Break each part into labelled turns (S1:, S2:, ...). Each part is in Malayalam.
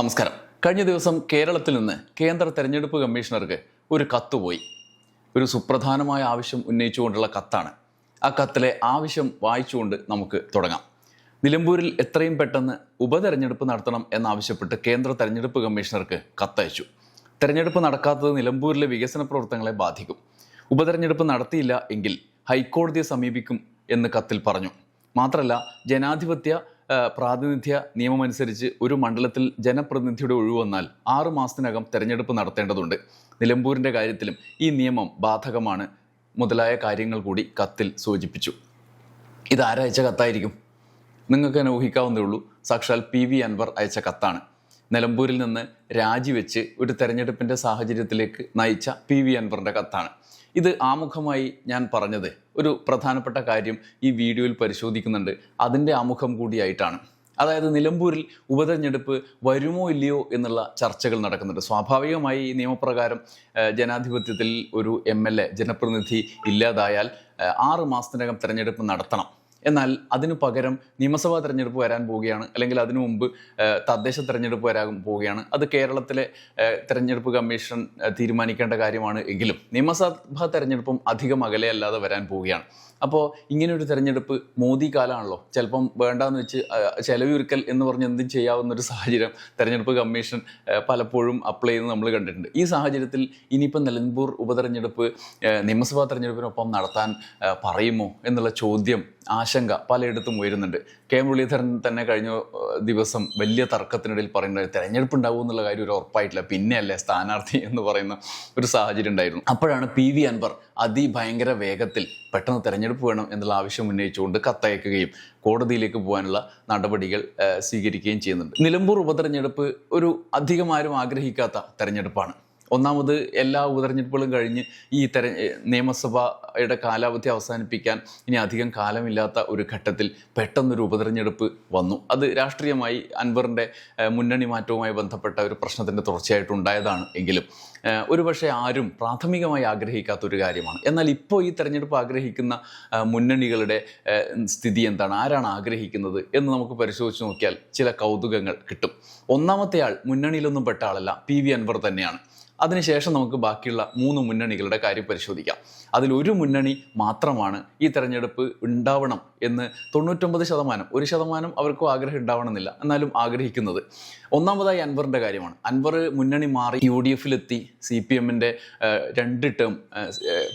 S1: നമസ്കാരം. കഴിഞ്ഞ ദിവസം കേരളത്തിൽ നിന്ന് കേന്ദ്ര തെരഞ്ഞെടുപ്പ് കമ്മീഷണർക്ക് ഒരു കത്ത് പോയി. ഒരു സുപ്രധാനമായ ആവശ്യം ഉന്നയിച്ചുകൊണ്ടുള്ള കത്താണ്. ആ കത്തിലെ ആവശ്യം വായിച്ചുകൊണ്ട് നമുക്ക് തുടങ്ങാം. നിലമ്പൂരിൽ എത്രയും പെട്ടെന്ന് ഉപതെരഞ്ഞെടുപ്പ് നടത്തണം എന്നാവശ്യപ്പെട്ട് കേന്ദ്ര തെരഞ്ഞെടുപ്പ് കമ്മീഷണർക്ക് കത്തയച്ചു. തെരഞ്ഞെടുപ്പ് നടക്കാത്തത് നിലമ്പൂരിലെ വികസന പ്രവർത്തനങ്ങളെ ബാധിക്കും. ഉപതെരഞ്ഞെടുപ്പ് നടത്തിയില്ല എങ്കിൽ ഹൈക്കോടതിയെ സമീപിക്കും എന്ന് കത്തിൽ പറഞ്ഞു. മാത്രമല്ല ജനാധിപത്യ പ്രാതിനിധ്യ നിയമമനുസരിച്ച് ഒരു മണ്ഡലത്തിൽ ജനപ്രതിനിധിയുടെ ഒഴിവ് വന്നാൽ ആറു മാസത്തിനകം തെരഞ്ഞെടുപ്പ് നടത്തേണ്ടതുണ്ട്. നിലമ്പൂരിന്റെ കാര്യത്തിലും ഈ നിയമം ബാധകമാണ് മുതലായ കാര്യങ്ങൾ കൂടി കത്തിൽ സൂചിപ്പിച്ചു. ഇത് കത്തായിരിക്കും? നിങ്ങൾക്ക് തന്നെ ഊഹിക്കാവുന്നേ ഉള്ളൂ. സാക്ഷാൽ പി വി അൻവർ അയച്ച കത്താണ്. നിലമ്പൂരിൽ നിന്ന് രാജിവെച്ച് ഒരു തെരഞ്ഞെടുപ്പിന്റെ സാഹചര്യത്തിലേക്ക് നയിച്ച പി വി അൻവറിന്റെ കത്താണ്. ഇത് ആമുഖമായി ഞാൻ പറഞ്ഞത് ഒരു പ്രധാനപ്പെട്ട കാര്യം ഈ വീഡിയോയിൽ പരിശോധിക്കുന്നുണ്ട്. അതിന്റെ ആമുഖം കൂടിയായിട്ടാണ്. അതായത് നിലമ്പൂരിൽ ഉപതെരഞ്ഞെടുപ്പ് വരുമോ ഇല്ലയോ എന്നുള്ള ചർച്ചകൾ നടക്കുന്നുണ്ട്. സ്വാഭാവികമായി ഈ നിയമപ്രകാരം ജനാധിപത്യത്തിൽ ഒരു എം ജനപ്രതിനിധി ഇല്ലാതായാൽ ആറ് മാസത്തിനകം തിരഞ്ഞെടുപ്പ് നടത്തണം. എന്നാൽ അതിനു പകരം നിയമസഭാ തെരഞ്ഞെടുപ്പ് വരാൻ പോവുകയാണ്. അല്ലെങ്കിൽ അതിനു മുമ്പ് തദ്ദേശ തെരഞ്ഞെടുപ്പ് വരാൻ പോവുകയാണ്. അത് കേരളത്തിലെ തെരഞ്ഞെടുപ്പ് കമ്മീഷൻ തീരുമാനിക്കേണ്ട കാര്യമാണ് എങ്കിലും നിയമസഭാ തെരഞ്ഞെടുപ്പും അധികം അകലെയല്ലാതെ വരാൻ പോവുകയാണ്. അപ്പോൾ ഇങ്ങനെ ഒരു തെരഞ്ഞെടുപ്പ് മോദി കാലമാണല്ലോ ചിലപ്പം വേണ്ടാന്ന് വെച്ച് ചെലവിരുക്കൽ എന്ന് പറഞ്ഞ് എന്തും ചെയ്യാവുന്ന ഒരു സാഹചര്യം തെരഞ്ഞെടുപ്പ് കമ്മീഷൻ പലപ്പോഴും അപ്ലൈ ചെയ്യുന്നത് നമ്മൾ കണ്ടിട്ടുണ്ട്. ഈ സാഹചര്യത്തിൽ ഇനിയിപ്പോൾ നിലമ്പൂർ ഉപതെരഞ്ഞെടുപ്പ് നിയമസഭാ തെരഞ്ഞെടുപ്പിനൊപ്പം നടത്താൻ പറയുമോ എന്നുള്ള ചോദ്യം ആശങ്ക പലയിടത്തും ഉയരുന്നുണ്ട്. കെ മുരളീധരൻ തന്നെ കഴിഞ്ഞ ദിവസം വലിയ തർക്കത്തിനിടയിൽ പറയുന്നത് തെരഞ്ഞെടുപ്പ് ഉണ്ടാവും എന്നുള്ള കാര്യം ഒരു ഉറപ്പായിട്ടില്ല. പിന്നെയല്ലേ സ്ഥാനാർത്ഥി എന്ന് പറയുന്ന ഒരു സാഹചര്യം ഉണ്ടായിരുന്നു. അപ്പോഴാണ് പി വി അൻവർ അതിഭയങ്കര വേഗത്തിൽ പെട്ടെന്ന് തെരഞ്ഞെടുപ്പ് വേണം എന്നുള്ള ആവശ്യം ഉന്നയിച്ചുകൊണ്ട് കത്തയക്കുകയും കോടതിയിലേക്ക് പോകാനുള്ള നടപടികൾ സ്വീകരിക്കുകയും ചെയ്യുന്നുണ്ട്. നിലമ്പൂർ ഉപതെരഞ്ഞെടുപ്പ് ഒരു അധികമാരും ആഗ്രഹിക്കാത്ത തെരഞ്ഞെടുപ്പാണ്. ഒന്നാമത് എല്ലാ ഉപതെരഞ്ഞെടുപ്പുകളും കഴിഞ്ഞ് ഈ തെര നിയമസഭയുടെ കാലാവധി അവസാനിപ്പിക്കാൻ ഇനി അധികം കാലമില്ലാത്ത ഒരു ഘട്ടത്തിൽ പെട്ടെന്നൊരു ഉപതെരഞ്ഞെടുപ്പ് വന്നു. അത് രാഷ്ട്രീയമായി അൻവറിന്റെ മുന്നണി മാറ്റവുമായി ബന്ധപ്പെട്ട ഒരു പ്രശ്നത്തിന്റെ തുടർച്ചയായിട്ടുണ്ടായതാണ് എങ്കിലും ഒരുപക്ഷെ ആരും പ്രാഥമികമായി ആഗ്രഹിക്കാത്ത ഒരു കാര്യമാണ്. എന്നാൽ ഇപ്പോൾ ഈ തെരഞ്ഞെടുപ്പ് ആഗ്രഹിക്കുന്ന മുന്നണികളുടെ സ്ഥിതി എന്താണ്? ആരാണ് ആഗ്രഹിക്കുന്നത് എന്ന് നമുക്ക് പരിശോധിച്ച് നോക്കിയാൽ ചില കൗതുകങ്ങൾ കിട്ടും. ഒന്നാമത്തെ ആൾ മുന്നണിയിലൊന്നും പെട്ട ആളല്ല. പി വി അൻവർ തന്നെയാണ്. അതിനുശേഷം നമുക്ക് ബാക്കിയുള്ള മൂന്ന് മുന്നണികളുടെ കാര്യം പരിശോധിക്കാം. അതിലൊരു മുന്നണി മാത്രമാണ് ഈ തെരഞ്ഞെടുപ്പ് ഉണ്ടാവണം എന്ന് തൊണ്ണൂറ്റൊമ്പത് ശതമാനം ഒരു ശതമാനം അവർക്കും ആഗ്രഹം ഉണ്ടാവണമെന്നില്ല. എന്നാലും ആഗ്രഹിക്കുന്നത്. ഒന്നാമതായി അൻവറിന്റെ കാര്യമാണ്. അൻവർ മുന്നണി മാറി യു ഡി എഫിലെത്തി സി പി എമ്മിന്റെ രണ്ട് ടേം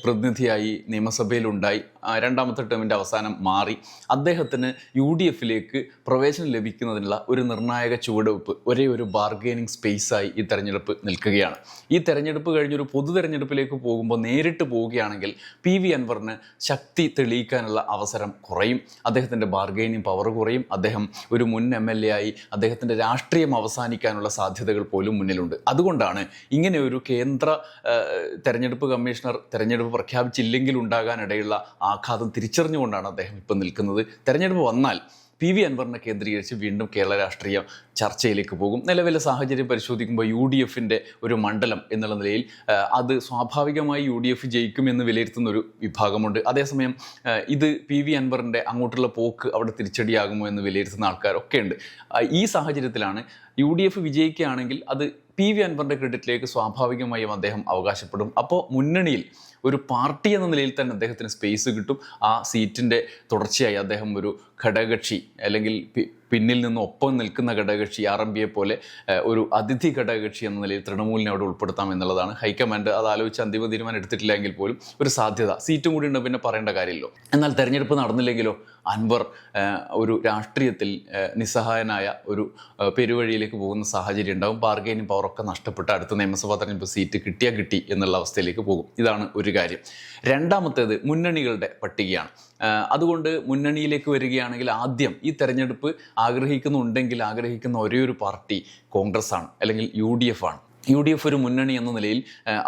S1: പ്രതിനിധിയായി നിയമസഭയിലുണ്ടായി. രണ്ടാമത്തെ ടേമിന്റെ അവസാനം മാറി. അദ്ദേഹത്തിന് യു ഡി എഫിലേക്ക് പ്രവേശനം ലഭിക്കുന്നതിനുള്ള ഒരു നിർണായക ചുവടുവെപ്പ് ഒരേ ഒരു ബാർഗെയിനിങ് സ്പേസായി ഈ തെരഞ്ഞെടുപ്പ് നിൽക്കുകയാണ്. ഈ തെരഞ്ഞെടുപ്പ് കഴിഞ്ഞൊരു പൊതു തെരഞ്ഞെടുപ്പിലേക്ക് പോകുമ്പോൾ നേരിട്ട് പോവുകയാണെങ്കിൽ പി വി അൻവറിന് ശക്തി തെളിയിക്കാനുള്ള അവസരം കുറയും. അദ്ദേഹത്തിന്റെ ബാർഗെയിനിങ് പവർ കുറയും. അദ്ദേഹം ഒരു മുൻ എം എൽ എ ആയി അദ്ദേഹത്തിന്റെ രാഷ്ട്രീയം അവസാനിക്കാനുള്ള സാധ്യതകൾ പോലും മുന്നിലുണ്ട്. അതുകൊണ്ടാണ് ഇങ്ങനെ ഒരു കേന്ദ്ര തെരഞ്ഞെടുപ്പ് കമ്മീഷണർ തെരഞ്ഞെടുപ്പ് പ്രഖ്യാപിച്ചില്ലെങ്കിൽ ഉണ്ടാകാനിടയുള്ള ആഘാതം തിരിച്ചറിഞ്ഞുകൊണ്ടാണ് അദ്ദേഹം ഇപ്പം നിൽക്കുന്നത്. തെരഞ്ഞെടുപ്പ് വന്നാൽ പി വി അൻവറിനെ കേന്ദ്രീകരിച്ച് വീണ്ടും കേരള രാഷ്ട്രീയം ചർച്ചയിലേക്ക് പോകും. നിലവിലെ സാഹചര്യം പരിശോധിക്കുമ്പോൾ യു ഡി എഫിന്റെ ഒരു മണ്ഡലം എന്നുള്ള നിലയിൽ അത് സ്വാഭാവികമായി യു ഡി എഫ് ജയിക്കുമെന്ന് വിലയിരുത്തുന്ന ഒരു വിഭാഗമുണ്ട്. അതേസമയം ഇത് പി വി അൻവറിന്റെ അങ്ങോട്ടുള്ള പോക്ക് അവിടെ തിരിച്ചടിയാകുമോ എന്ന് വിലയിരുത്തുന്ന ആൾക്കാരൊക്കെ ഉണ്ട് ഈ സാഹചര്യത്തിലാണ് യു ഡി എഫ് വിജയിക്കുകയാണെങ്കിൽ അത് പി വി അൻവറിന്റെ ക്രെഡിറ്റിലേക്ക് സ്വാഭാവികമായും അദ്ദേഹം അവകാശപ്പെടും. അപ്പോൾ മുന്നണിയിൽ ഒരു പാർട്ടി എന്ന നിലയിൽ തന്നെ അദ്ദേഹത്തിന് സ്പേസ് കിട്ടും. ആ സീറ്റിന്റെ തുടർച്ചയായി അദ്ദേഹം ഒരു ഘടകകക്ഷി അല്ലെങ്കിൽ പിന്നിൽ നിന്ന് ഒപ്പം നിൽക്കുന്ന ഘടകകക്ഷി ആർ എം പിയെ പോലെ ഒരു അതിഥി ഘടകകക്ഷി എന്ന നിലയിൽ തൃണമൂലിനെ അവിടെ ഉൾപ്പെടുത്താം എന്നുള്ളതാണ്. ഹൈക്കമാൻഡ് അത് ആലോചിച്ച് അന്തിമ തീരുമാനം എടുത്തിട്ടില്ല എങ്കിൽ പോലും ഒരു സാധ്യത. സീറ്റും കൂടി ഉണ്ട് പിന്നെ പറയേണ്ട കാര്യമില്ലോ. എന്നാൽ തെരഞ്ഞെടുപ്പ് നടന്നില്ലെങ്കിലോ അൻവർ ഒരു രാഷ്ട്രീയത്തിൽ നിസ്സഹായനായ ഒരു പെരുവഴിയിലേക്ക് പോകുന്ന സാഹചര്യം ഉണ്ടാവും. ബാർഗൈനിങ് പവറൊക്കെ നഷ്ടപ്പെട്ട് അടുത്ത നിയമസഭാ തെരഞ്ഞെടുപ്പ് സീറ്റ് കിട്ടിയാൽ കിട്ടി എന്നുള്ള അവസ്ഥയിലേക്ക് പോകും. ഇതാണ് ഒരു കാര്യം. രണ്ടാമത്തേത് മുന്നണികളുടെ പട്ടികയാണ്. അതുകൊണ്ട് മുന്നണിയിലേക്ക് വരികയാണെങ്കിൽ ആദ്യം ഈ തെരഞ്ഞെടുപ്പ് ആഗ്രഹിക്കുന്നുണ്ടെങ്കിൽ ആഗ്രഹിക്കുന്ന ഒരേ ഒരു പാർട്ടി കോൺഗ്രസ് ആണ് അല്ലെങ്കിൽ യു ഡി എഫ് ആണ്. യു ഡി എഫ് ഒരു മുന്നണി എന്ന നിലയിൽ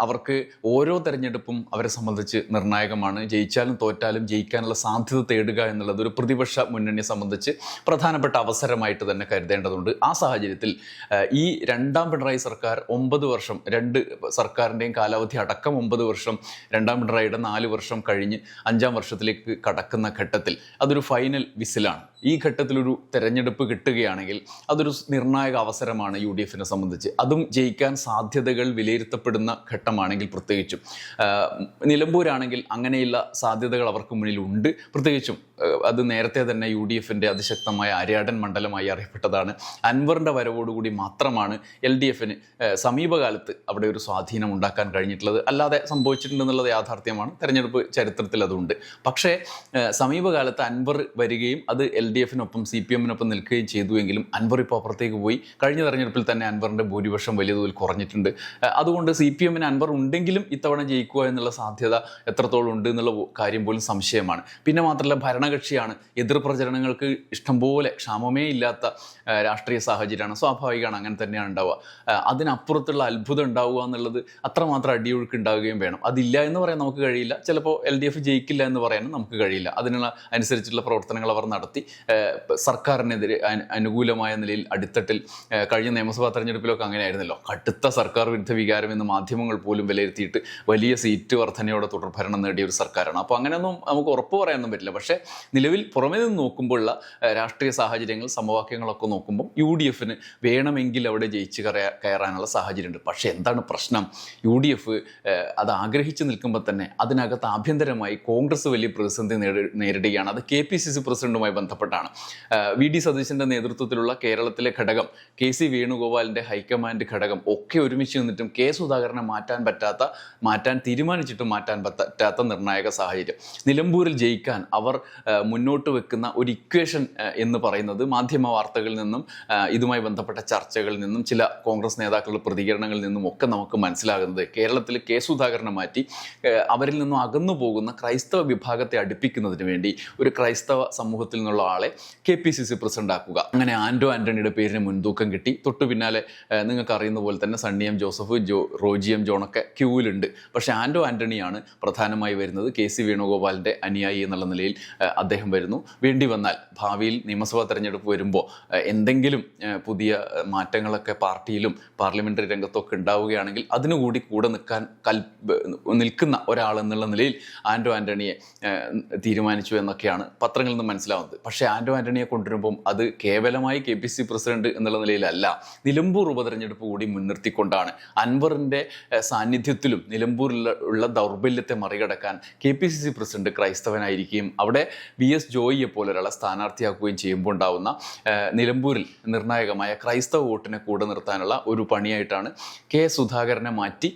S1: അവർക്ക് ഓരോ തെരഞ്ഞെടുപ്പും അവരെ സംബന്ധിച്ച് നിർണായകമാണ്. ജയിച്ചാലും തോറ്റാലും ജയിക്കാനുള്ള സാധ്യത തേടുക എന്നുള്ളത് ഒരു പ്രതിപക്ഷ മുന്നണിയെ സംബന്ധിച്ച് പ്രധാനപ്പെട്ട അവസരമായിട്ട് തന്നെ കരുതേണ്ടതുണ്ട്. ആ സാഹചര്യത്തിൽ ഈ രണ്ടാം പിണറായി സർക്കാർ ഒമ്പത് വർഷം രണ്ട് സർക്കാരിന്റെയും കാലാവധി അടക്കം ഒമ്പത് വർഷം രണ്ടാം പിണറായിയുടെ നാല് വർഷം കഴിഞ്ഞ് അഞ്ചാം വർഷത്തിലേക്ക് കടക്കുന്ന ഘട്ടത്തിൽ അതൊരു ഫൈനൽ വിസിലാണ്. ഈ ഘട്ടത്തിലൊരു തെരഞ്ഞെടുപ്പ് കിട്ടുകയാണെങ്കിൽ അതൊരു നിർണായക അവസരമാണ് യു ഡി എഫിനെ സംബന്ധിച്ച്. അതും ജയിക്കാൻ സാധ്യതകൾ വിലയിരുത്തപ്പെടുന്ന ഘട്ടമാണെങ്കിൽ പ്രത്യേകിച്ചും. നിലമ്പൂരാണെങ്കിൽ അങ്ങനെയുള്ള സാധ്യതകൾ അവർക്ക് മുന്നിലുണ്ട്. പ്രത്യേകിച്ചും അത് നേരത്തെ തന്നെ യു ഡി എഫിന്റെ അതിശക്തമായ അരിയാടൻ മണ്ഡലമായി അറിയപ്പെട്ടതാണ്. അൻവറിന്റെ വരവോടുകൂടി മാത്രമാണ് എൽ ഡി എഫിന് സമീപകാലത്ത് അവിടെ ഒരു സ്വാധീനം ഉണ്ടാക്കാൻ കഴിഞ്ഞിട്ടുള്ളത്. അല്ലാതെ സംഭവിച്ചിട്ടുണ്ടെന്നുള്ളത് യാഥാർത്ഥ്യമാണ്. തെരഞ്ഞെടുപ്പ് ചരിത്രത്തിൽ അതുണ്ട്. പക്ഷേ സമീപകാലത്ത് അൻവർ വരികയും അത് എൽ ഡി എഫിനൊപ്പം സി പി എമ്മിനൊപ്പം നിൽക്കുകയും ചെയ്തുവെങ്കിലും അൻവർ ഇപ്പോൾ അപ്പുറത്തേക്ക് പോയി. കഴിഞ്ഞ തെരഞ്ഞെടുപ്പിൽ തന്നെ അൻവറിന്റെ ഭൂരിപക്ഷം വലിയ തോതിൽ കുറഞ്ഞിട്ടുണ്ട്. അതുകൊണ്ട് സി പി എമ്മിന് അൻവർ ഉണ്ടെങ്കിലും ഇത്തവണ ജയിക്കുക എന്നുള്ള സാധ്യത എത്രത്തോളം ഉണ്ട് എന്നുള്ള കാര്യം പോലും സംശയമാണ്. പിന്നെ മാത്രമല്ല ഭരണകക്ഷിയാണ്. എതിർ പ്രചരണങ്ങൾക്ക് ഇഷ്ടംപോലെ ക്ഷാമമേ ഇല്ലാത്ത രാഷ്ട്രീയ സാഹചര്യമാണ്. സ്വാഭാവികമാണ് അങ്ങനെ തന്നെയാണ് ഉണ്ടാവുക. അതിനപ്പുറത്തുള്ള അത്ഭുതം ഉണ്ടാവുക എന്നുള്ളത് അത്രമാത്രം അടിയൊഴുക്ക് ഉണ്ടാവുകയും വേണം. അതില്ല എന്ന് പറയാൻ നമുക്ക് കഴിയില്ല. ചിലപ്പോൾ എൽ ഡി എഫ് ജയിക്കില്ല എന്ന് പറയാനും നമുക്ക് കഴിയില്ല. അതിനുള്ള അനുസരിച്ചുള്ള പ്രവർത്തനങ്ങൾ അവർ നടത്തി സർക്കാരിനെതിരെ അനുകൂലമായ നിലയിൽ അടിത്തട്ടിൽ കഴിഞ്ഞ നിയമസഭാ തെരഞ്ഞെടുപ്പിലൊക്കെ അങ്ങനെയായിരുന്നല്ലോ. കടുത്ത സർക്കാർ വിരുദ്ധ വികാരം എന്ന് മാധ്യമങ്ങൾ പോലും വിലയിരുത്തിയിട്ട് വലിയ സീറ്റ് വർധനയോടെ തുടർഭരണം നേടിയ ഒരു സർക്കാരാണ്. അപ്പോൾ അങ്ങനെയൊന്നും നമുക്ക് ഉറപ്പ് പറയാനൊന്നും പറ്റില്ല. പക്ഷേ നിലവിൽ പുറമേ നിന്ന് നോക്കുമ്പോഴുള്ള രാഷ്ട്രീയ സാഹചര്യങ്ങൾ സമവാക്യങ്ങളൊക്കെ നോക്കുമ്പോൾ യു ഡി എഫിന് വേണമെങ്കിൽ അവിടെ ജയിച്ച് കയറാ കയറാനുള്ള സാഹചര്യമുണ്ട്. പക്ഷേ എന്താണ് പ്രശ്നം? യു ഡി എഫ് അത് ആഗ്രഹിച്ചു നിൽക്കുമ്പോൾ തന്നെ അതിനകത്ത് ആഭ്യന്തരമായി കോൺഗ്രസ് വലിയ പ്രതിസന്ധി നേരി- നേരിടുകയാണ്. അത് കെ പി സി സി പ്രസിഡന്റുമായി ബന്ധപ്പെട്ടാണ് വി ഡി സതീശന്റെ നേതൃത്വത്തിലുള്ള കേരളത്തിലെ ഘടകം കെ സി വേണുഗോപാലിന്റെ ഹൈക്കമാൻഡ് ഘടകം ഒക്കെ ഒരുമിച്ച് നിന്നിട്ടും കെ സുധാകരനെ മാറ്റാൻ പറ്റാത്ത മാറ്റാൻ തീരുമാനിച്ചിട്ടും മാറ്റാൻ പറ്റാത്ത നിർണായക സാഹചര്യം. നിലമ്പൂരിൽ ജയിക്കാൻ അവർ മുന്നോട്ട് വെക്കുന്ന ഒരു ഇക്വേഷൻ എന്ന് പറയുന്നത് മാധ്യമ വാർത്തകളിൽ നിന്നും ഇതുമായി ബന്ധപ്പെട്ട ചർച്ചകളിൽ നിന്നും ചില കോൺഗ്രസ് നേതാക്കളുടെ പ്രതികരണങ്ങളിൽ നിന്നും ഒക്കെ നമുക്ക് മനസ്സിലാകുന്നത് കേരളത്തിൽ കെ സുധാകരനെ മാറ്റി അവരിൽ നിന്നും അകന്നു പോകുന്ന ക്രൈസ്തവ വിഭാഗത്തെ അടുപ്പിക്കുന്നതിന് വേണ്ടി ഒരു ക്രൈസ്തവ സമൂഹത്തിൽ നിന്നുള്ള ആളെ K P C C president ആക്കുക അങ്ങനെ ആന്റോ ആന്റണിയുടെ പേരിന് മുൻതൂക്കം കിട്ടി. തൊട്ടു പിന്നാലെ നിങ്ങൾക്ക് അറിയുന്ന പോലെ തന്നെ സണ്ണി എം ജോസഫ് ജോ റോജി എം ജോണൊക്കെ ക്യൂവിലുണ്ട്. പക്ഷേ ആന്റോ ആന്റണിയാണ് പ്രധാനമായി വരുന്നത്. കെ സി വേണുഗോപാലിന്റെ അനുയായി എന്നുള്ള നിലയിൽ അദ്ദേഹം വരുന്നു. വേണ്ടി വന്നാൽ ഭാവിയിൽ നിയമസഭാ തെരഞ്ഞെടുപ്പ് വരുമ്പോൾ എന്തെങ്കിലും പുതിയ മാറ്റങ്ങളൊക്കെ പാർട്ടിയിലും പാർലമെന്ററി രംഗത്തൊക്കെ ഉണ്ടാവുകയാണെങ്കിൽ അതിനുകൂടി കൂടെ നിൽക്കാൻ കൽ നിൽക്കുന്ന ഒരാൾ എന്നുള്ള നിലയിൽ ആന്റോ ആന്റണിയെ തീരുമാനിച്ചു എന്നൊക്കെയാണ് പത്രങ്ങളിൽ നിന്ന് മനസ്സിലാവുന്നത്. പക്ഷേ ആന്റോ ആന്റണിയെ കൊണ്ടുവരുമ്പം അത് കേവലമായി കെ പി സി പ്രസിഡന്റ് എന്നുള്ള നിലയിലല്ല നിലമ്പൂർ ഉപതെരഞ്ഞെടുപ്പ് കൂടി മുൻനിർത്തിക്കൊണ്ടാണ്. അൻവറിന്റെ സാന്നിധ്യത്തിലും നിലമ്പൂരിൽ ഉള്ള ദൗർബല്യത്തെ മറികടക്കാൻ K P C C president ക്രൈസ്തവനായിരിക്കുകയും അവിടെ വി എസ് ജോയിയെ പോലെ ഒരാളെ സ്ഥാനാർത്ഥിയാക്കുകയും ചെയ്യുമ്പോൾ ഉണ്ടാവുന്ന നിലമ്പൂരിൽ നിർണായകമായ ക്രൈസ്തവ വോട്ടിനെ കൂടെ നിർത്താനുള്ള ഒരു പണിയായിട്ടാണ് കെ സുധാകരനെ മാറ്റി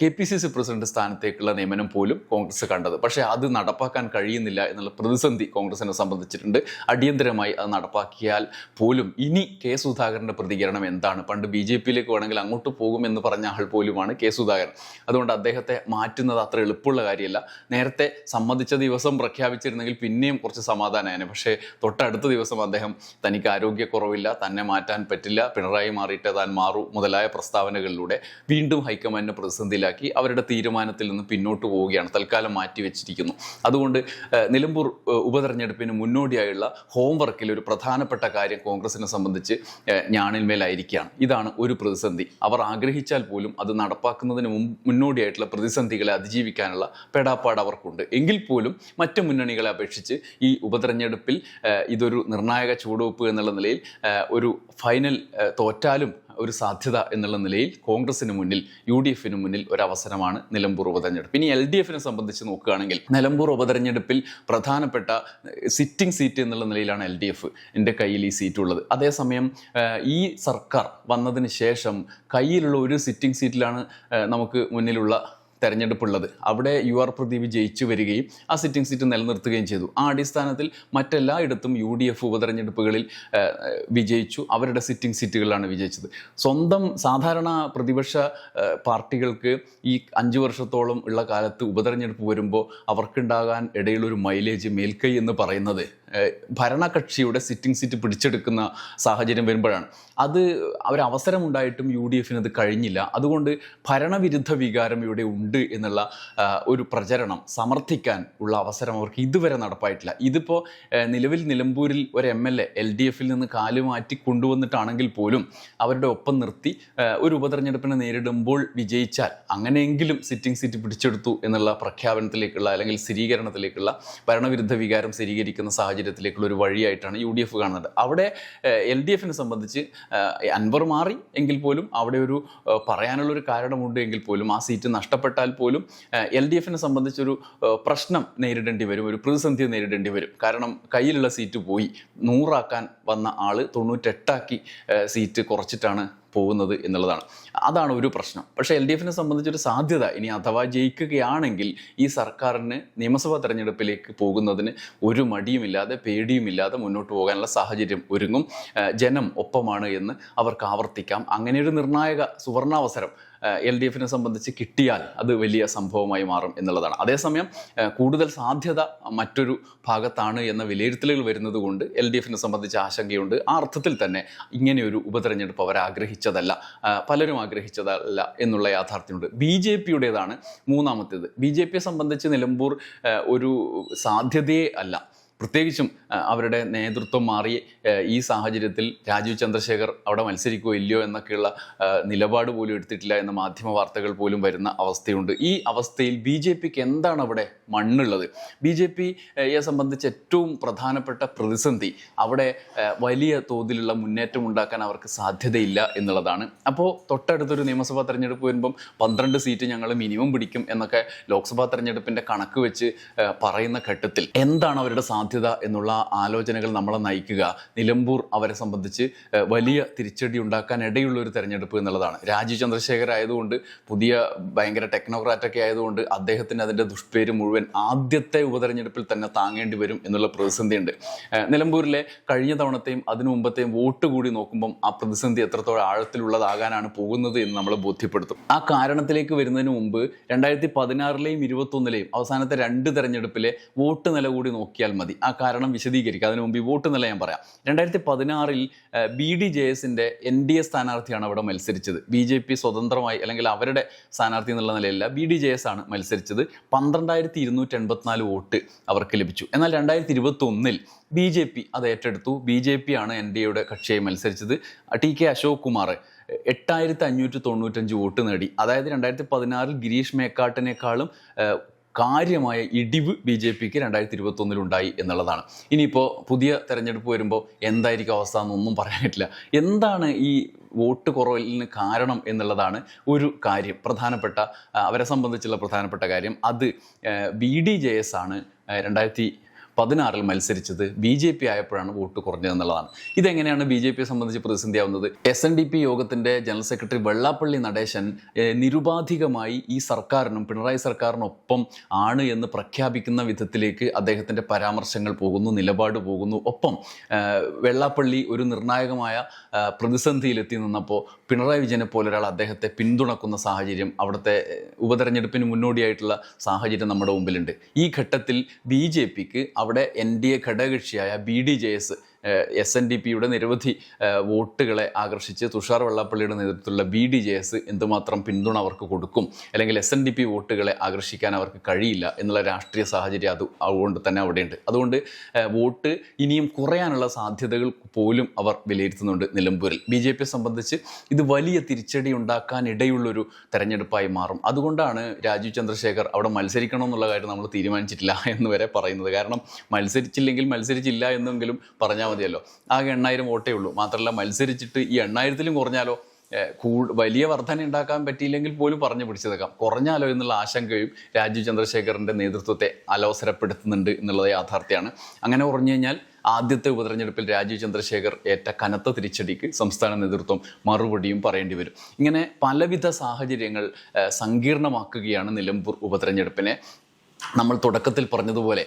S1: K P C C president സ്ഥാനത്തേക്കുള്ള നിയമനം പോലും കോൺഗ്രസ് കണ്ടത്. പക്ഷേ അത് നടപ്പാക്കാൻ കഴിയുന്നില്ല എന്നുള്ള പ്രതിസന്ധി കോൺഗ്രസിനെ സംബന്ധിച്ചിട്ടുണ്ട്. അടിയന്തരമായി അത് നടപ്പാക്കിയാൽ പോലും ഇനി കെ സുധാകരന്റെ പ്രതികരണം എന്താണ്? പണ്ട് ബി ജെ പിയിലേക്ക് വേണമെങ്കിൽ അങ്ങോട്ട് പോകുമെന്ന് പറഞ്ഞ ആൾ പോലുമാണ് കെ സുധാകരൻ. അതുകൊണ്ട് അദ്ദേഹത്തെ മാറ്റുന്നത് അത്ര എളുപ്പമുള്ള കാര്യമല്ല. നേരത്തെ സമ്മതിച്ച ദിവസം പ്രഖ്യാപിച്ചിരുന്നെങ്കിൽ പിന്നെയും കുറച്ച് സമാധാനമായേനെ പക്ഷേ തൊട്ടടുത്ത ദിവസം അദ്ദേഹം തനിക്ക് ആരോഗ്യക്കുറവില്ല തന്നെ മാറ്റാൻ പറ്റില്ല പിണറായി മാറിയിട്ട് താൻ മാറൂ മുതലായ പ്രസ്താവനകളിലൂടെ വീണ്ടും ഹൈക്കമാൻഡിനെ പ്രതിസന്ധിയിലാക്കി അവരുടെ തീരുമാനത്തിൽ നിന്ന് പിന്നോട്ട് പോവുകയാണ്. തൽക്കാലം മാറ്റി വെച്ചിരിക്കുന്നു അതുകൊണ്ട് നിലമ്പൂർ ഉപതെരഞ്ഞെടുപ്പിന് മുന്നോടിയായുള്ള ഹോംവർക്കിൽ ഒരു പ്രധാനപ്പെട്ട കാര്യം കോൺഗ്രസിനെ സംബന്ധിച്ച് ഞാനിന്മേലായിരിക്കുകയാണ് ഇതാണ് ഒരു പ്രതിസന്ധി. അവർ ആഗ്രഹിച്ചാൽ പോലും അത് നടപ്പാക്കുന്നതിന് മുന്നോടിയായിട്ടുള്ള പ്രതിസന്ധികളെ അതിജീവിക്കാനുള്ള പെടാപ്പാട് അവർക്കുണ്ട്. എങ്കിൽ പോലും മറ്റ് മുന്നണികളെ അപേക്ഷിച്ച് ഈ ഉപതെരഞ്ഞെടുപ്പിൽ ഇതൊരു നിർണായക ചുവടുവെപ്പ് എന്നുള്ള നിലയിൽ ഒരു ഫൈനൽ തോറ്റാലും ഒരു സാധ്യത എന്നുള്ള നിലയിൽ കോൺഗ്രസിന് മുന്നിൽ യു ഡി എഫിന് മുന്നിൽ ഒരു അവസരമാണ് നിലമ്പൂർ ഉപതെരഞ്ഞെടുപ്പ്. ഇനി എൽ ഡി എഫിനെ സംബന്ധിച്ച് നോക്കുകയാണെങ്കിൽ നിലമ്പൂർ ഉപതെരഞ്ഞെടുപ്പിൽ പ്രധാനപ്പെട്ട സിറ്റിംഗ് സീറ്റ് എന്നുള്ള നിലയിലാണ് എൽ ഡി എഫ് എന്റെ കയ്യിൽ ഈ സീറ്റ് ഉള്ളത് അതേസമയം ഈ സർക്കാർ വന്നതിന് ശേഷം കയ്യിലുള്ള ഒരു സിറ്റിംഗ് സീറ്റിലാണ് നമുക്ക് മുന്നിലുള്ള തെരഞ്ഞെടുപ്പുള്ളത്. അവിടെ യു ആർ പ്രദീപ് ജയിച്ചു വരികയും ആ സിറ്റിംഗ് സീറ്റ് നിലനിർത്തുകയും ചെയ്തു. ആ അടിസ്ഥാനത്തിൽ മറ്റെല്ലായിടത്തും യു ഡി എഫ് ഉപതെരഞ്ഞെടുപ്പുകളിൽ വിജയിച്ചു. അവരുടെ സിറ്റിംഗ് സീറ്റുകളിലാണ് വിജയിച്ചത്. സ്വന്തം സാധാരണ പ്രതിപക്ഷ പാർട്ടികൾക്ക് ഈ അഞ്ച് വർഷത്തോളം ഉള്ള കാലത്ത് ഉപതെരഞ്ഞെടുപ്പ് വരുമ്പോൾ അവർക്കുണ്ടാകാൻ ഇടയിലൊരു മൈലേജ് മേൽക്കൈ എന്ന് പറയുന്നത് ഭരണകക്ഷിയുടെ സിറ്റിംഗ് സീറ്റ് പിടിച്ചെടുക്കുന്ന സാഹചര്യം വരുമ്പോഴാണ്. അത് അവരവസരമുണ്ടായിട്ടും യു ഡി എഫിന് അത് കഴിഞ്ഞില്ല. അതുകൊണ്ട് ഭരണവിരുദ്ധ വികാരം ഇവിടെ ഉണ്ട് എന്നുള്ള ഒരു പ്രചരണം സമർത്ഥിക്കാൻ ഉള്ള അവസരം അവർക്ക് ഇതുവരെ നടപ്പായിട്ടില്ല. ഇതിപ്പോൾ നിലവിൽ നിലമ്പൂരിൽ ഒരു M L A L D എഫിൽ നിന്ന് കാൽ മാറ്റി കൊണ്ടുവന്നിട്ടാണെങ്കിൽ പോലും അവരുടെ ഒപ്പം നിർത്തി ഒരു ഉപതെരഞ്ഞെടുപ്പിനെ നേരിടുമ്പോൾ വിജയിച്ചാൽ അങ്ങനെയെങ്കിലും സിറ്റിംഗ് സീറ്റ് പിടിച്ചെടുത്തു എന്നുള്ള പ്രഖ്യാപനത്തിലേക്കുള്ള അല്ലെങ്കിൽ സ്ഥിരീകരണത്തിലേക്കുള്ള ഭരണവിരുദ്ധ വികാരം സ്ഥിരീകരിക്കുന്ന സാഹചര്യം സാഹചര്യത്തിലേക്കുള്ള ഒരു വഴിയായിട്ടാണ് യു ഡി എഫ് കാണുന്നത്. അവിടെ എൽ ഡി എഫിനെ സംബന്ധിച്ച് അൻവർ മാറി എങ്കിൽ പോലും അവിടെ ഒരു പറയാനുള്ള പറയാനുള്ളൊരു കാരണമുണ്ട് എങ്കിൽ പോലും ആ സീറ്റ് നഷ്ടപ്പെട്ടാൽ പോലും എൽ ഡി എഫിനെ സംബന്ധിച്ചൊരു പ്രശ്നം നേരിടേണ്ടി വരും ഒരു പ്രതിസന്ധി നേരിടേണ്ടി വരും. കാരണം കയ്യിലുള്ള സീറ്റ് പോയി. നൂറാക്കാൻ വന്ന ആൾ തൊണ്ണൂറ്റെട്ടാക്കി സീറ്റ് കുറച്ചിട്ടാണ് പോകുന്നത് എന്നുള്ളതാണ്. അതാണ് ഒരു പ്രശ്നം. പക്ഷേ എൽ ഡി എഫിനെ സംബന്ധിച്ചൊരു സാധ്യത ഇനി അഥവാ ജയിക്കുകയാണെങ്കിൽ ഈ സർക്കാരിന് നിയമസഭാ തെരഞ്ഞെടുപ്പിലേക്ക് പോകുന്നതിന് ഒരു മടിയുമില്ലാതെ പേടിയുമില്ലാതെ മുന്നോട്ട് പോകാനുള്ള സാഹചര്യം ഒരുങ്ങും. ജനം ഒപ്പമാണ് എന്ന് അവർക്ക് ആവർത്തിക്കാം. അങ്ങനെ ഒരു നിർണായക സുവർണാവസരം എൽ ഡി എഫിനെ സംബന്ധിച്ച് കിട്ടിയാൽ അത് വലിയ സംഭവമായി മാറും എന്നുള്ളതാണ്. അതേസമയം കൂടുതൽ സാധ്യത മറ്റൊരു ഭാഗത്താണ് എന്ന വിലയിരുത്തലുകൾ വരുന്നത് കൊണ്ട് എൽ ഡി എഫിനെ സംബന്ധിച്ച് ആശങ്കയുണ്ട്. ആ അർത്ഥത്തിൽ തന്നെ ഇങ്ങനെയൊരു ഉപതെരഞ്ഞെടുപ്പ് അവർ ആഗ്രഹിച്ചതല്ല പലരും ആഗ്രഹിച്ചതല്ല എന്നുള്ള യാഥാർത്ഥ്യമുണ്ട്. ബി ജെ പിയുടേതാണ് മൂന്നാമത്തേത്. ബി ജെ പിയെ സംബന്ധിച്ച് നിലമ്പൂർ ഒരു സാധ്യതയേ അല്ല. പ്രത്യേകിച്ചും അവരുടെ നേതൃത്വം മാറി ഈ സാഹചര്യത്തിൽ രാജീവ് ചന്ദ്രശേഖർ അവിടെ മത്സരിക്കുകയോ ഇല്ലയോ എന്നൊക്കെയുള്ള നിലപാട് പോലും എടുത്തിട്ടില്ല എന്ന മാധ്യമ വാർത്തകൾ പോലും വരുന്ന അവസ്ഥയുണ്ട്. ഈ അവസ്ഥയിൽ ബി ജെ പിക്ക് എന്താണ് അവിടെ മണ്ണുള്ളത്? ബി ജെ പിയെ സംബന്ധിച്ച് ഏറ്റവും പ്രധാനപ്പെട്ട പ്രതിസന്ധി അവിടെ വലിയ തോതിലുള്ള മുന്നേറ്റം ഉണ്ടാക്കാൻ അവർക്ക് സാധ്യതയില്ല എന്നുള്ളതാണ്. അപ്പോൾ തൊട്ടടുത്തൊരു നിയമസഭാ തെരഞ്ഞെടുപ്പ് വരുമ്പം പന്ത്രണ്ട് സീറ്റ് ഞങ്ങൾ മിനിമം പിടിക്കും എന്നൊക്കെ ലോക്സഭാ തെരഞ്ഞെടുപ്പിന്റെ കണക്ക് വെച്ച് പറയുന്ന ഘട്ടത്തിൽ എന്താണ് അവരുടെ സാധ്യത? എന്നുള്ള ആലോചനകൾ നമ്മളെ നയിക്കുക. നിലമ്പൂർ അവരെ സംബന്ധിച്ച് വലിയ തിരിച്ചടി ഉണ്ടാക്കാൻ ഇടയുള്ള ഒരു തെരഞ്ഞെടുപ്പ് എന്നുള്ളതാണ്. രാജീവ് ചന്ദ്രശേഖർ ആയതുകൊണ്ട് പുതിയ ഭയങ്കര ടെക്നോക്രാറ്റൊക്കെ ആയതുകൊണ്ട് അദ്ദേഹത്തിന് അതിന്റെ ദുഷ്പേര് മുഴുവൻ ആദ്യത്തെ ഉപതെരഞ്ഞെടുപ്പിൽ തന്നെ താങ്ങേണ്ടി വരും എന്നുള്ള പ്രതിസന്ധിയുണ്ട്. നിലമ്പൂരിലെ കഴിഞ്ഞ തവണത്തെയും അതിനു മുമ്പത്തെയും വോട്ട് കൂടി നോക്കുമ്പം ആ പ്രതിസന്ധി എത്രത്തോളം ആഴത്തിലുള്ളതാകാനാണ് പോകുന്നത് എന്ന് നമ്മൾ ബോധ്യപ്പെടുത്തും. ആ കാരണത്തിലേക്ക് വരുന്നതിന് മുമ്പ് രണ്ടായിരത്തി പതിനാറിലെയും ഇരുപത്തൊന്നിലെയും അവസാനത്തെ രണ്ട് തെരഞ്ഞെടുപ്പിലെ വോട്ട് നില കൂടി നോക്കിയാൽ മതി. ആ കാരണം വിശദീകരിക്കുക. അതിനു മുമ്പ് ഈ വോട്ട് നില ഞാൻ പറയാം. രണ്ടായിരത്തി പതിനാറിൽ ബി ഡി ജെ എസിന്റെ എൻ ഡി എ സ്ഥാനാർത്ഥിയാണ് അവിടെ മത്സരിച്ചത്. ബി ജെ പി സ്വതന്ത്രമായി അല്ലെങ്കിൽ അവരുടെ സ്ഥാനാർത്ഥി എന്നുള്ള നിലയിലല്ല ബി ഡി ജെ എസ് ആണ് മത്സരിച്ചത്. പന്ത്രണ്ടായിരത്തി ഇരുന്നൂറ്റി എൺപത്തിനാല് വോട്ട് അവർക്ക് ലഭിച്ചു. എന്നാൽ രണ്ടായിരത്തി ഇരുപത്തി ഒന്നിൽ ബി ജെ പി അത് ഏറ്റെടുത്തു. ബി ജെ പി ആണ് എൻ ഡി എയുടെ കക്ഷിയായി മത്സരിച്ചത്. ടി കെ അശോക് കുമാർ എട്ടായിരത്തി അഞ്ഞൂറ്റി തൊണ്ണൂറ്റഞ്ച് വോട്ട് നേടി. അതായത് രണ്ടായിരത്തി പതിനാറിൽ ഗിരീഷ് മേക്കാട്ടിനേക്കാളും കാര്യമായ ഇടിവ് ബി ജെ പിക്ക് രണ്ടായിരത്തി ഇരുപത്തൊന്നിൽ ഉണ്ടായി എന്നുള്ളതാണ്. ഇനിയിപ്പോൾ പുതിയ തെരഞ്ഞെടുപ്പ് വരുമ്പോൾ എന്തായിരിക്കും അവസ്ഥ എന്നൊന്നും പറയാൻ പറ്റില്ല എന്താണ് ഈ വോട്ട് കുറവിന് കാരണം എന്നുള്ളതാണ് ഒരു കാര്യം. പ്രധാനപ്പെട്ട അവരെ സംബന്ധിച്ചുള്ള പ്രധാനപ്പെട്ട കാര്യം. അത് ബി ഡി ജെ എസ് ആണ് രണ്ടായിരത്തി പതിനാറിൽ മത്സരിച്ചത് ബി ജെ പി ആയപ്പോഴാണ് വോട്ട് കുറഞ്ഞതെന്നുള്ളതാണ് ഇതെങ്ങനെയാണ് ബി ജെ പിയെ സംബന്ധിച്ച് പ്രതിസന്ധിയാവുന്നത്? എസ് എൻ ഡി പി യോഗത്തിന്റെ ജനറൽ സെക്രട്ടറി വെള്ളാപ്പള്ളി നടേശൻ നിരുപാധികമായി ഈ സർക്കാരിനും പിണറായി സർക്കാരിനൊപ്പം ആണ് എന്ന് പ്രഖ്യാപിക്കുന്ന വിധത്തിലേക്ക് അദ്ദേഹത്തിന്റെ പരാമർശങ്ങൾ പോകുന്നു നിലപാട് പോകുന്നു. ഒപ്പം വെള്ളാപ്പള്ളി ഒരു നിർണായകമായ പ്രതിസന്ധിയിലെത്തി നിന്നപ്പോൾ പിണറായി വിജയനെ പോലെ ഒരാൾ അദ്ദേഹത്തെ പിന്തുണക്കുന്ന സാഹചര്യം അവിടുത്തെ ഉപതെരഞ്ഞെടുപ്പിന് മുന്നോടിയായിട്ടുള്ള സാഹചര്യം നമ്മുടെ മുമ്പിലുണ്ട്. ഈ ഘട്ടത്തിൽ ബി ജെ പിക്ക് അവിടെ N D A ഘടകകക്ഷിയായ B D J S S N D പിയുടെ നിരവധി വോട്ടുകളെ ആകർഷിച്ച് തുഷാർ വെള്ളാപ്പള്ളിയുടെ നേതൃത്വത്തിലുള്ള ബി ഡി ജെ എസ് എന്തുമാത്രം പിന്തുണ അവർക്ക് കൊടുക്കും? അല്ലെങ്കിൽ എസ് എൻ ഡി പി വോട്ടുകളെ ആകർഷിക്കാൻ അവർക്ക് കഴിയില്ല എന്നുള്ള രാഷ്ട്രീയ സാഹചര്യം അത് അതുകൊണ്ട് തന്നെ അവിടെയുണ്ട്. അതുകൊണ്ട് വോട്ട് ഇനിയും കുറയാനുള്ള സാധ്യതകൾ പോലും അവർ വിലയിരുത്തുന്നുണ്ട് നിലമ്പൂരിൽ. ബി ജെ പിയെ സംബന്ധിച്ച് ഇത് വലിയ തിരിച്ചടി ഉണ്ടാക്കാൻ ഇടയുള്ളൊരു തെരഞ്ഞെടുപ്പായി മാറും. അതുകൊണ്ടാണ് രാജീവ് ചന്ദ്രശേഖർ അവിടെ മത്സരിക്കണം എന്നുള്ള കാര്യം നമ്മൾ തീരുമാനിച്ചിട്ടില്ല എന്ന് വരെ പറയുന്നത്. കാരണം മത്സരിച്ചില്ലെങ്കിൽ മത്സരിച്ചില്ല എന്നെങ്കിലും പറഞ്ഞാൽ മതിയല്ലോ. ആകെ എണ്ണായിരം വോട്ടേ ഉള്ളൂ. മാത്രമല്ല മത്സരിച്ചിട്ട് ഈ എണ്ണായിരത്തിലും കുറഞ്ഞാലോ? വലിയ വർധന ഉണ്ടാക്കാൻ പറ്റിയില്ലെങ്കിൽ പോലും പറഞ്ഞു പിടിച്ചതേക്കാം കുറഞ്ഞാലോ എന്നുള്ള ആശങ്കയും രാജീവ് ചന്ദ്രശേഖറിന്റെ നേതൃത്വത്തെ അലോസരപ്പെടുത്തുന്നുണ്ട് എന്നുള്ളത് യാഥാർത്ഥ്യമാണ്. അങ്ങനെ പറഞ്ഞു കഴിഞ്ഞാൽ ആദ്യത്തെ ഉപതെരഞ്ഞെടുപ്പിൽ രാജീവ് ചന്ദ്രശേഖർ ഏറ്റ കനത്ത തിരിച്ചടിക്ക് സംസ്ഥാന നേതൃത്വം മറുപടിയും പറയേണ്ടി വരും. ഇങ്ങനെ പലവിധ സാഹചര്യങ്ങൾ സങ്കീർണമാക്കുകയാണ് നിലമ്പൂർ ഉപതെരഞ്ഞെടുപ്പിനെ. നമ്മൾ തുടക്കത്തിൽ പറഞ്ഞതുപോലെ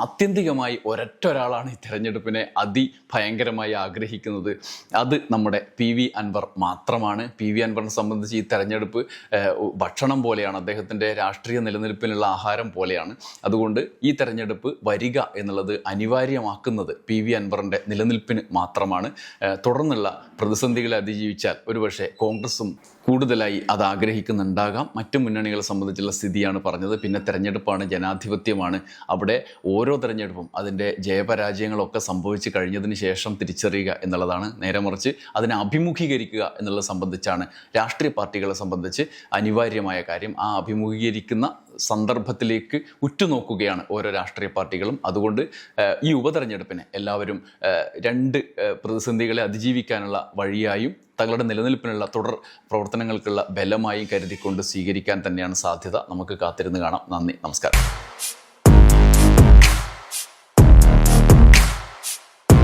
S1: ആത്യന്തികമായി ഒരൊറ്റ ഒരാളാണ് ഈ തെരഞ്ഞെടുപ്പിനെ അതിഭയങ്കരമായി ആഗ്രഹിക്കുന്നത്. അത് നമ്മുടെ പി വി അൻവർ മാത്രമാണ്. പി വി അൻവറിനെ സംബന്ധിച്ച് ഈ തെരഞ്ഞെടുപ്പ് ഭക്ഷണം പോലെയാണ് അദ്ദേഹത്തിന്റെ രാഷ്ട്രീയ നിലനിൽപ്പിനുള്ള ആഹാരം പോലെയാണ്. അതുകൊണ്ട് ഈ തെരഞ്ഞെടുപ്പ് വരിക എന്നുള്ളത് അനിവാര്യമാക്കുന്നത് പി വി അൻവറിന്റെ നിലനിൽപ്പിന് മാത്രമാണ്. തുടർന്നുള്ള പ്രതിസന്ധികളെ അതിജീവിച്ചാൽ ഒരുപക്ഷെ കോൺഗ്രസും കൂടുതലായി അത് ആഗ്രഹിക്കുന്നുണ്ടാകാം. മറ്റു മുന്നണികളെ സംബന്ധിച്ചുള്ള സ്ഥിതിയാണ് പറഞ്ഞത്. പിന്നെ തെരഞ്ഞെടുപ്പാണ് ജനാധിപത്യമാണ്. അവിടെ ഓരോ തെരഞ്ഞെടുപ്പും അതിന്റെ ജയപരാജയങ്ങളൊക്കെ സംഭവിച്ചു കഴിഞ്ഞതിന് ശേഷം തിരിച്ചറിയുക എന്നുള്ളതാണ് നേരെ മറിച്ച് അതിനെ അഭിമുഖീകരിക്കുക എന്നുള്ളത് സംബന്ധിച്ചാണ് രാഷ്ട്രീയ പാർട്ടികളെ സംബന്ധിച്ച് അനിവാര്യമായ കാര്യം. ആ അഭിമുഖീകരിക്കുന്ന സന്ദർഭത്തിലേക്ക് ഉറ്റുനോക്കുകയാണ് ഓരോ രാഷ്ട്രീയ പാർട്ടികളും. അതുകൊണ്ട് ഈ ഉപതെരഞ്ഞെടുപ്പിനെ എല്ലാവരും രണ്ട് പ്രതിസന്ധികളെ അതിജീവിക്കാനുള്ള വഴിയായും തങ്ങളുടെ നിലനിൽപ്പിനുള്ള തുടർ പ്രവർത്തനങ്ങൾക്കുള്ള ബലമായി കരുതിക്കൊണ്ട് സ്വീകരിക്കാൻ തന്നെയാണ് സാധ്യത. നമുക്ക് കാത്തിരുന്ന് കാണാം. നന്ദി. നമസ്കാരം.